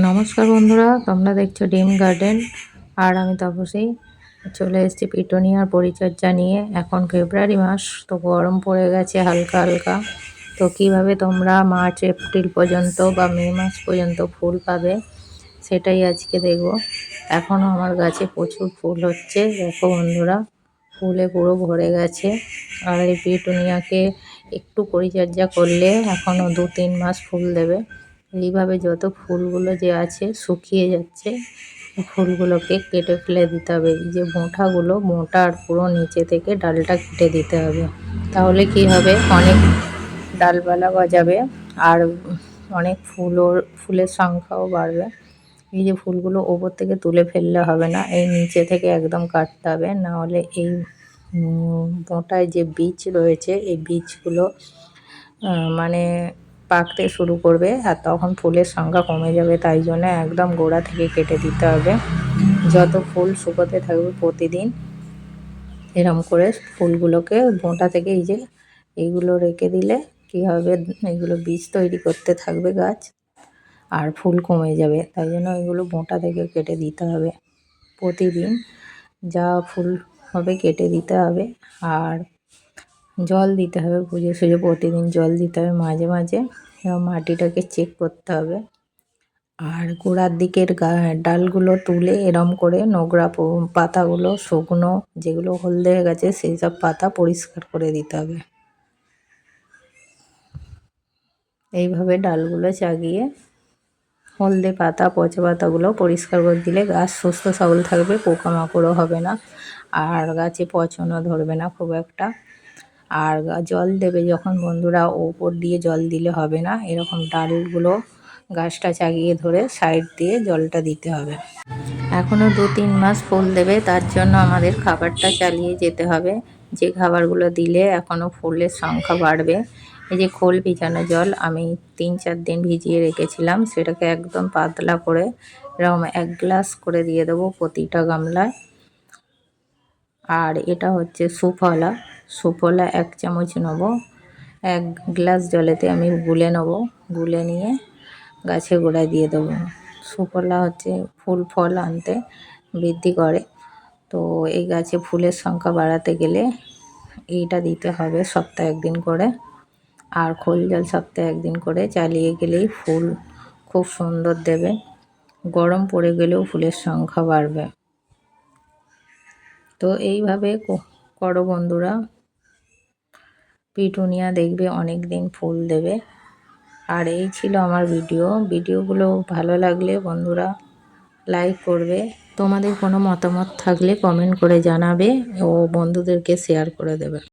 নমস্কার বন্ধুরা, তোমরা দেখছ ডিম গার্ডেন। আর আমি তপসী। চলে এসেছি পিটোনিয়ার পরিচর্যা নিয়ে। এখন ফেব্রুয়ারি মাস, তো গরম পড়ে গেছে হালকা হালকা। তো কীভাবে তোমরা মার্চ, এপ্রিল পর্যন্ত বা মে মাস পর্যন্ত ফুল পাবে, সেটাই আজকে দেখব। এখনও আমার গাছে প্রচুর ফুল হচ্ছে। দেখো বন্ধুরা, ফুলে পুরো ভরে গেছে। আর এই পিটুনিয়াকে একটু পরিচর্যা করলে এখনও দু তিন মাস ফুল দেবে। এইভাবে যত ফুলগুলো যে আছে শুকিয়ে যাচ্ছে, ফুলগুলোকে কেটে ফেলে দিতে হবে। এই যে মোটাগুলো মোটার পুরো নিচে থেকে ডালটা কেটে দিতে হবে। তাহলে কি হবে? অনেক ডালপালা গজাবে আর অনেক ফুলও, ফুলের সংখ্যাও বাড়বে। এই যে ফুলগুলো ওপর থেকে তুলে ফেললে হবে না, এই নিচে থেকে একদম কাটতে হবে। নাহলে এই মোটায় যে বীজ রয়েছে, এই বীজগুলো মানে পাকতে শুরু করবে আর তখন ফুলের সংখ্যা কমে যাবে, তাই জন্য একদম গোড়া থেকে কেটে দিতে হবে। যত ফুল শুকোতে থাকবে প্রতিদিন, এরম করে ফুলগুলোকে মোটা থেকে এই যে এইগুলো রেখে দিলে কী হবে, এগুলো বীজ তৈরি করতে থাকবে গাছ আর ফুল কমে যাবে, তাই জন্য এগুলো মোটা থেকে কেটে দিতে হবে। প্রতিদিন যা ফুল হবে কেটে দিতে হবে আর জল দিতে হবে বুঝে সুঝে প্রতিদিন জল দিতে হবে মাঝে মাঝে। এবং মাটিটাকে চেক করতে হবে। আর গোড়ার দিকের ডালগুলো তুলে এরম করে নোংরা পাতাগুলো, শুকনো যেগুলো হলদে হয়ে গেছে, সেই সব পাতা পরিষ্কার করে দিতে হবে। এইভাবে ডালগুলো চাগিয়ে হলদে পাতা, পচা পাতাগুলো পরিষ্কার করে দিলে গাছ সুস্থ সবল থাকবে, পোকামাকড়ও হবে না। আর গাছে পচনও ধরবে না খুব একটা। আর জল দেবে যখন বন্ধুরা ওপর দিয়ে জল দিলে হবে না, এরকম ডালগুলো গাছটা চাগিয়ে ধরে সাইড দিয়ে জলটা দিতে হবে। এখনও দু তিন মাস ফুল দেবে, তার জন্য আমাদের খাবারটা চালিয়ে যেতে হবে। যে খাবারগুলো দিলে এখনও ফুলের সংখ্যা বাড়বে। এই যে খোল ভিজানো জল, আমি তিন চার দিন ভিজিয়ে রেখেছিলাম, সেটাকে একদম পাতলা করে এরকম এক গ্লাস করে দিয়ে দেবো প্রতিটা গামলায়। আর এটা হচ্ছে সুফলা। সুফলা এক চামচ নেব। এক গ্লাস জলেতে আমি গুলে নেব। গুলে নিয়ে গাছে গোড়ায় দিয়ে দেবো। সুফলা হচ্ছে ফুল ফল আনতে বৃদ্ধি করে। তো এই গাছে ফুলের সংখ্যা বাড়াতে গেলে এইটা দিতে হবে সপ্তাহে একদিন করে। আর খোল জল সপ্তাহে একদিন করে চালিয়ে গেলেই ফুল খুব সুন্দর দেবে। গরম পড়ে গেলেও ফুলের সংখ্যা বাড়বে। তো এইভাবে করো বন্ধুরা। পিটুনিয়া দেখবে অনেক দিন ফুল দেবে। আর এই ছিল আমার ভিডিও। ভিডিওগুলো ভালো লাগলে বন্ধুরা লাইক করবে। তোমাদের কোনো মতামত থাকলে কমেন্ট করে জানাবে ও বন্ধুদেরকে শেয়ার করে দেবে।